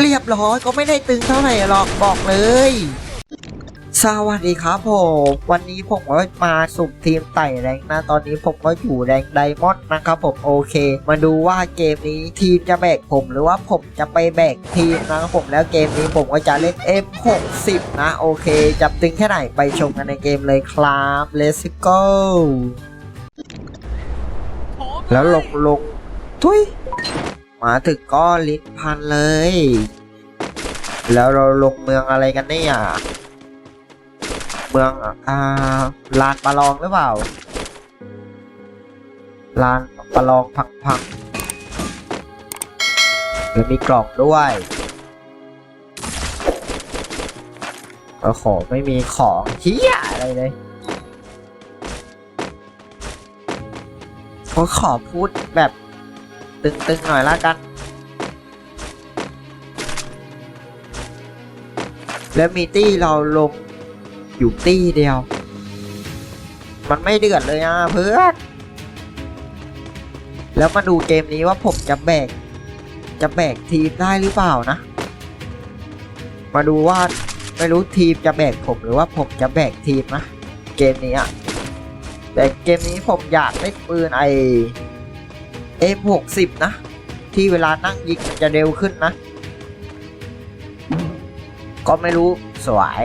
เรียบร้อยก็ไม่ได้ตึงเท่าไหร่หรอกบอกเลย สวัสดีครับผม วันนี้ผมก็มาสุ่มทีมไต่แรงนะ ตอนนี้ผมก็อยู่แรงไดมอนด์นะครับผมโอเค มาดูว่าเกมนี้ทีมจะแบกผมหรือว่าผมจะไปแบกทีมนะครับผมแล้วเกมนี้ผมก็จะเล่น M60 นะโอเค จับตึงแค่ไหนไปชมกันในเกมเลยครับ let's go แล้วลงลงทุย มาถึงก็ลิ้นพันเลย แล้วเราลงเมืองอะไรกันเนี่ยเมืองอ่าลานปลาลองหรือเปล่าลานปลาลองพังๆแล้วมีกล่องด้วยโอ้โหไม่มีของเฮียอะไรเลยก็ขอพูดแบบ ตึงๆหน่อยละกัน แล้วมีตี้เราลงอยู่ตี้เดียว มันไม่เดือดเลยอะเพื่อนแล้วมาดูเกมนี้ว่าผมจะแบก จะแบกทีมได้หรือเปล่านะ มาดูว่าไม่รู้ทีมจะแบกผมหรือว่าผมจะแบกทีมนะ เกมนี้อะแต่เกมนี้ผมอยากได้ปืนไอ M60 นะ ที่เวลานั่งยิงจะเร็วขึ้นนะ ก็ไม่รู้สวย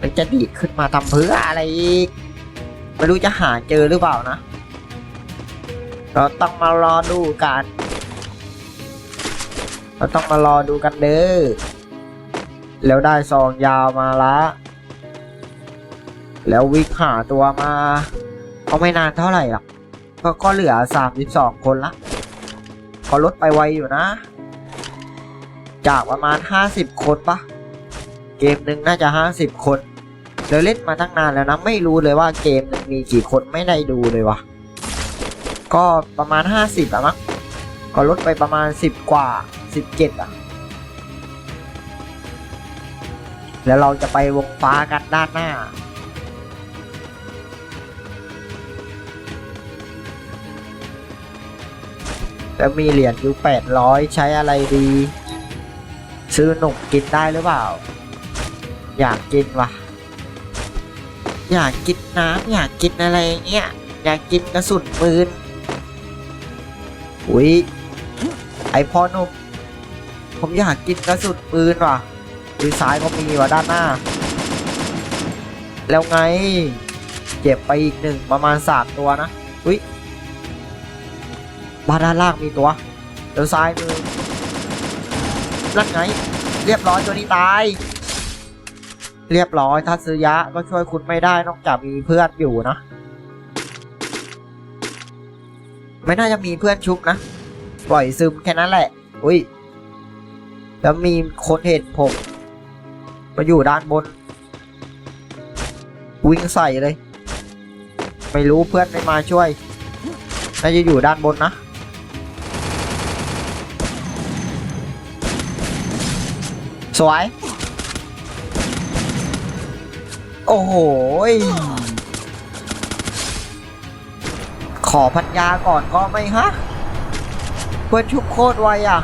มันจะดีดขึ้นมาทำเพื่ออะไรอีก ไม่รู้จะหาเจอหรือเปล่านะ เราต้องมารอดูกัน เราต้องมารอดูกันเด้อ แล้วได้ซองยาวมาละ แล้ววิกหาตัวมา ก็ไม่นานเท่าไหร่หรอก ก็ก็เหลือ 32 คนละก็ลดไปไวอยู่นะ จากประมาณ 50 คนปะเกมหนึ่งน่าจะ 50 คนเราเล่นมาตั้งนานแล้วนะ ไม่รู้เลยว่าเกมหนึ่งมีกี่คนไม่ได้ดูเลยวะก็ประมาณ 50อะมั้งก็ลดไปประมาณ 10 กว่า 17อะแล้วเราจะไปวงฟ้ากันด้านหน้า แล้วมีเหรียญอยู่800ใช้อะไรดี ซื้อหนุกกินได้หรือเปล่า อยากกินวะอยากกินน้ำอยากกินอะไรเงี้ยอยากกินกระสุนปืนอุ้ยไอพ่อหนุ่มผมอยากกินกระสุนปืนว่ะดูซ้ายก็มีว่ะด้านหน้า แล้วไง เจ็บไปอีกหนึ่งประมาณสามตัวนะอุ้ย บ้านด้านล่างมีตัวเดี๋ยวซ้ายมือนั่นไง เรียบร้อยตัวนี้ตาย เรียบร้อยทัศยะก็ช่วยคุณไม่ได้นอกจากมีเพื่อนอยู่นะ ไม่น่าจะมีเพื่อนชุบนะ ปล่อยซึมแค่นั้นแหละ อุ้ย แล้วมีคนเห็นผมมาอยู่ด้านบน วิ่งใส่เลย ไม่รู้เพื่อนไม่มาช่วย น่าจะอยู่ด้านบนนะ สวย โอ้โห ขอพัญญาก่อนก็ไม่ฮะเพื่อนชุบโคตรไวอะ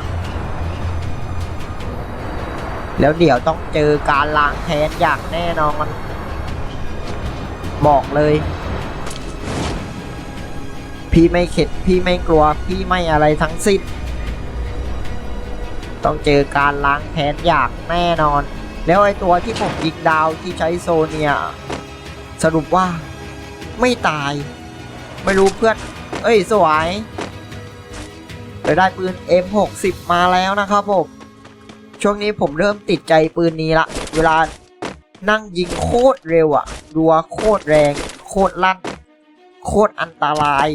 แล้วเดี๋ยวต้องเจอการล้างแค้นอย่างแน่นอน บอกเลย พี่ไม่เข็ด พี่ไม่กลัว พี่ไม่อะไรทั้งสิ้น ต้องเจอการล้างแค้นอย่างแน่นอน แล้วไอตัวที่ผมยิงดาวที่ใช้โซเนียสรุปว่าไม่ตาย ไม่รู้เพื่อน เอ้ยสวยเราได้ปืน M60 มาแล้วนะครับผมช่วงนี้ผมเริ่มติดใจปืนนี้ละ เวลานั่งยิงโคตรเร็วอะรัวโคตรแรง โคตรลั่น โคตรอันตราย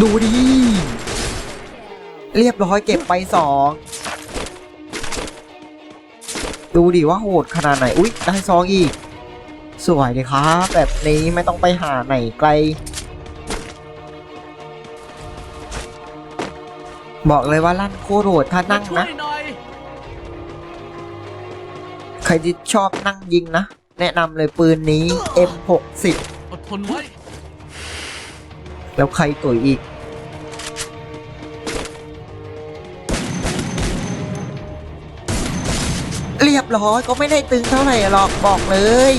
ดูดิ เรียบร้อยเก็บไปสองดูดิว่าโหดขนาดไหน อุ๊ย ได้ซองอีก สวยเลยครับ แบบนี้ไม่ต้องไปหาไหนไกล บอกเลยว่าลั่นโคตรโหดถ้านั่งนะ ใครที่ชอบนั่งยิงนะ แนะนำเลยปืนนี้ M60 อดทนไว้ แล้วใครตุ๋ยอีก เรียบร้อยก็ไม่ได้ตึงเท่าไหร่หรอกบอกเลย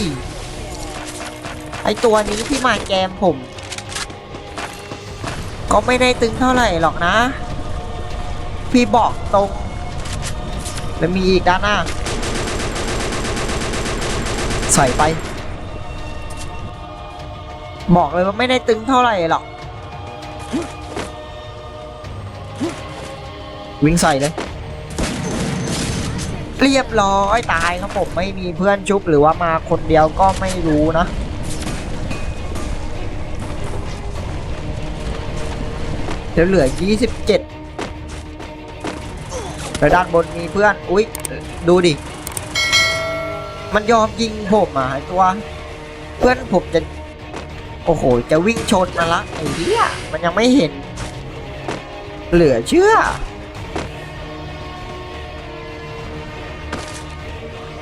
ไอตัวนี้ที่มาแกมผม ก็ไม่ได้ตึงเท่าไหร่หรอกนะ พี่บอกตรง แล้วมีอีกด้านหน้า ใส่ไปบอกเลยว่าไม่ได้ตึงเท่าไหร่หรอก วิ่งใส่เลย เรียบร้อยตายครับผมไม่มีเพื่อนชุบหรือว่ามาคนเดียวก็ไม่รู้นะเดี๋ยวเหลือ 27แล้วด้านบนมีเพื่อน อุ๊ย ดูดิ มันยอมยิงผมอะไอ้ตัว เพื่อนผมจะ โอ้โห จะวิ่งชนมาละไอ้เหี้ยมันยังไม่เห็น เหลือเชื่อ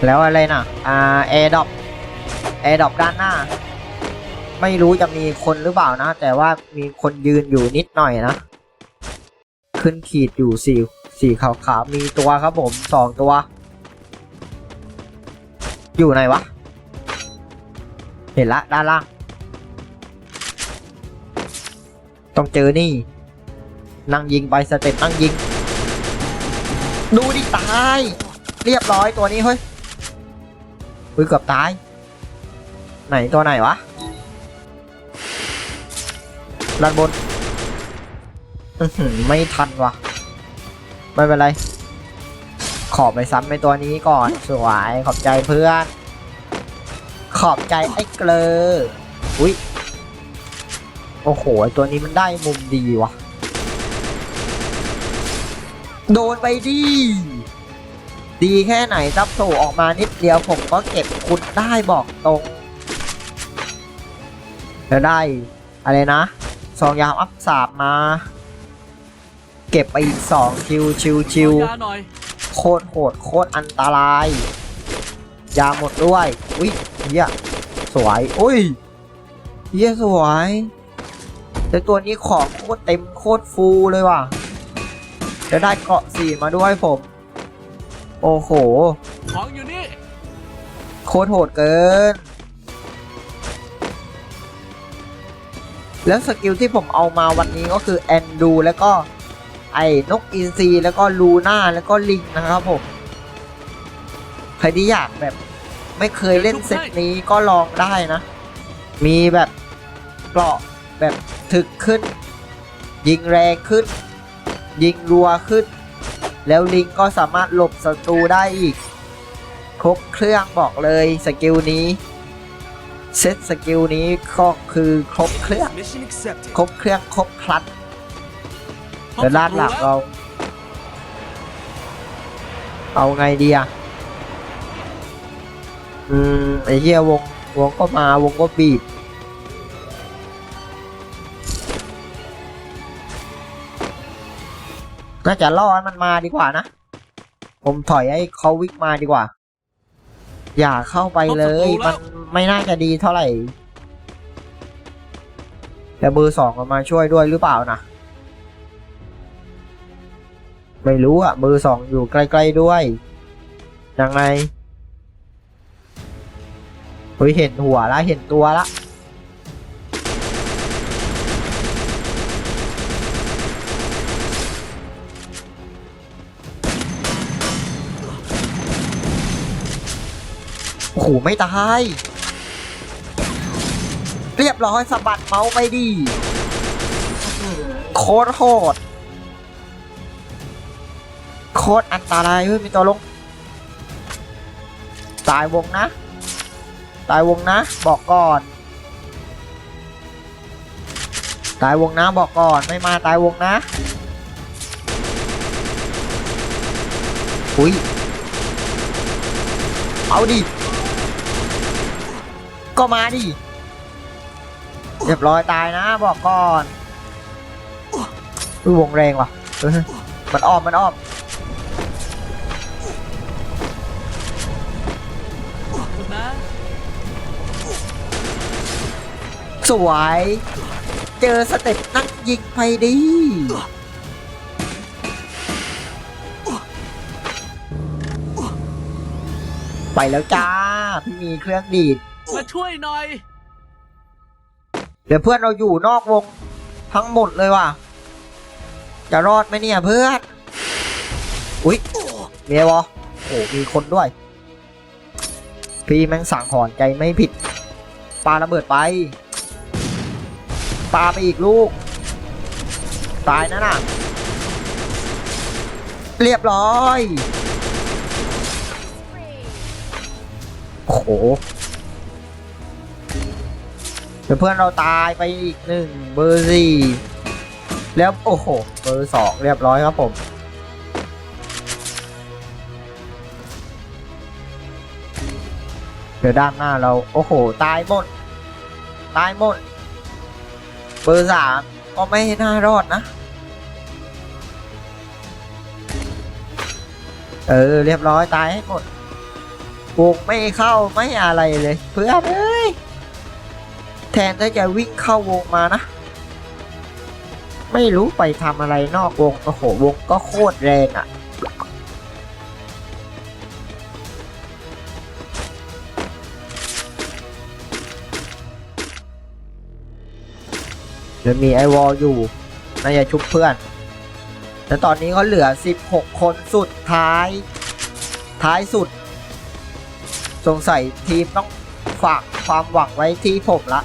แล้วอะไรนะอ่าแอร์ดอปแอร์ดอปด้านหน้า ไม่รู้จะมีคนหรือเปล่านะ แต่ว่ามีคนยืนอยู่นิดหน่อยนะ ขึ้นขีดอยู่สี่สี่ขาวขาวๆมีตัวครับผมสองตัว อยู่ไหนวะ เห็นละด้านล่าง ต้องเจอนี่ นั่งยิงไปสเต็ปนั่งยิง ดูดิตาย เรียบร้อยตัวนี้เฮ้ยเฮ้ยเกือบตาย ไหนตัวไหนวะด้านบนไม่ทันวะไม่เป็นไร ขอไปซ้ำในตัวนี้ก่อนสวยขอบใจเพื่อน ขอบใจไอ้เกลออุ้ย โอ้โหตัวนี้มันได้มุมดีว่ะโดนไปดิ ดีแค่ไหนซับโซออกมานิดเดียวผมก็เก็บคุณได้บอกตรงแล้วได้ อะไรนะสองยามอัพสามมา เก็บไปอีกสองชิวชิวชิวขอยาหน่อยโคตรโหดโคตรอันตราย ยาหมดด้วย อุ้ยเฮียสวย อุ้ยเฮียสวย แต่ตัวนี้ของโคตรเต็มโคตรฟูเลยว่ะจะได้เกาะสีมาด้วยผม โอ้โห ของอยู่นี่ โคตรโหดเกิน แล้วสกิลที่ผมเอามาวันนี้ก็คือแอนดูแล้วก็ไอ้นกอินทรีแล้วก็ลูน่าแล้วก็ลิงนะครับผม ใครที่อยากแบบไม่เคยเล่นเซตนี้ก็ลองได้นะ มีแบบเกราะ แบบถึกขึ้น ยิงแรงขึ้น ยิงรัวขึ้น แล้วลิงก็สามารถหลบศัตรูได้อีก ครบเครื่องบอกเลยสกิลนี้เซตสกิลนี้ก็คือครบเครื่อง Mission accepted. ครบเครื่องครบครันพบเดี๋ยวลาดหลักศัตรูแวเรา เอาไงดีอะอืมไอ้เหี้ยวงวงก็มาวงก็บีบ น่าจะล่อให้มันมาดีกว่านะ ผมถอยให้เขาวิกมาดีกว่า อย่าเข้าไปเลย มันไม่น่าจะดีเท่าไหร่ แต่เบอร์สองมันมาช่วยด้วยหรือเปล่านะ ไม่รู้อะเบอร์สองอยู่ใกล้ๆด้วย ยังไงเฮ้ยเห็นหัวละเห็นตัวละ โอ้โหไม่ตาย เรียบร้อยสะบัดเมาส์ไปดี โคตรโหด โคตรอันตรายเฮ้ยมีตัวลง ตายวงนะ ตายวงนะ บอกก่อน ตายวงนะบอกก่อนไม่มาตายวงนะอุ้ยเอาดิ ก็มาดิ เรียบร้อยตายนะบอกก่อนอุ้วงแรงว่ะ มันอ้อมมันอ้อมสวย เจอสเต็ปนักยิงไปดีไปแล้วจ้า พี่มีเครื่องดีด มาช่วยหน่อย เดี๋ยวเพื่อนเราอยู่นอกวงทั้งหมดเลยว่ะ จะรอดไหมเนี่ยเพื่อน อุ๊ยเมียวะโอ้มีคนด้วย พี่แม่งสั่งหอนใจไม่ผิดปาระเบิดไปปาไปอีกลูก ตายนะน่ะ เรียบร้อย โอ้โห ดี๋ยวเพื่อนเราตายไปอีกหนึ่งเบอร์สี่แล้วโอ้โหเบอร์สองเรียบร้อยครับผมเดี๋ยวด้านหน้าเราโอ้โหตายหมดตายหมดเบอร์สามก็ไม่น่ารอดนะ เออเรียบร้อยตายให้หมดวงไม่เข้าไม่อะไรเลย เพื่อนเอ้ย แทนที่จะวิ่งเข้าวงมานะ ไม่รู้ไปทำอะไรนอกวง โอ้โห วงก็โคตรแรงอะ่ะเดี๋ยวมีไอวอลอยู่น่าจะชุบเพื่อน แต่ตอนนี้เขาเหลือ 16 คนสุดท้าย ท้ายสุด สงสัยทีมต้องฝากความหวังไว้ที่ผมละ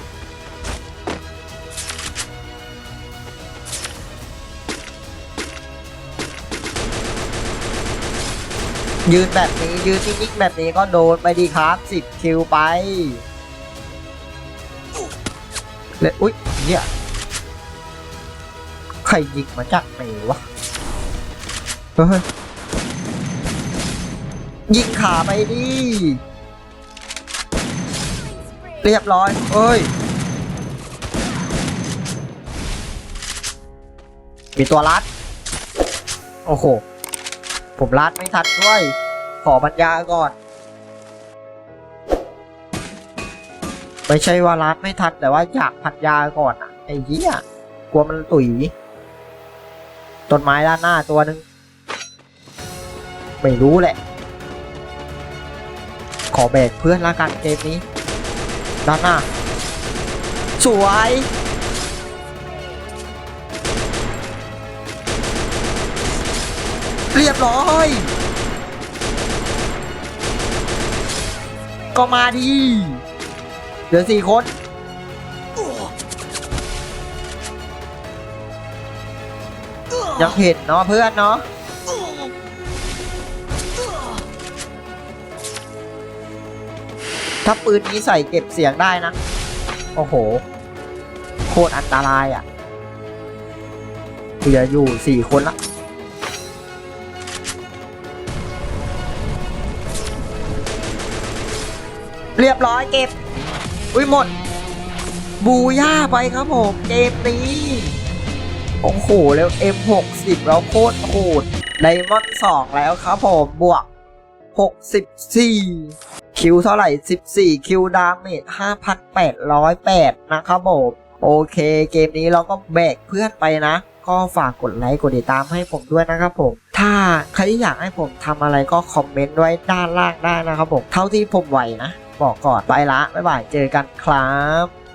ยืนแบบนี้ยืนนิ่งๆแบบนี้ก็โดนไปดีครับ10คิวไปเลยอุ๊ยเนี่ยใครยิงมาจากไหนวะเฮ้ยยิงขาไปดิเรียบร้อยเอ้ย มีตัวรัด โอ้โห ผมรัดไม่ทันด้วย ขอบรรยาก่อน ไม่ใช่ว่ารัดไม่ทันแต่ว่าอยากพันยาก่อนอะไอ้เหี้ยกลัวมันตุ๋ยต้นไม้ด้านหน้าตัวหนึ่งไม่รู้แหละ ขอแบกเพื่อนละกันเกมนี้ ด้านหน้า สวย เรียบร้อย ก็มาดีเหลือสี่คนยังเห็นเนาะเพื่อนเนาะถ้าปืนนี้ใส่เก็บเสียงได้นะ โอ้โห โคตรอันตรายอะเหลืออยู่สี่คนละ เรียบร้อยเก็บ อุ้ยหมด บูย่าไปครับผมเกมนี้ โอ้โห แล้ว M60 แล้วโคตรโหดไดมอนด์2แล้วครับผม บวก 64 คิวเท่าไหร่ 14 คิวดาเมจ5,808 นะครับผมโอเคเกมนี้เราก็แบกเพื่อนไปนะ ก็ฝากกดไลค์กดติดตามให้ผมด้วยนะครับผม ถ้าใครที่อยากให้ผมทำอะไรก็คอมเมนต์ไว้ด้านล่างได้นะครับผม เท่าที่ผมไหวนะ บอกก่อนไปละบ๊ายบายเจอกันครับ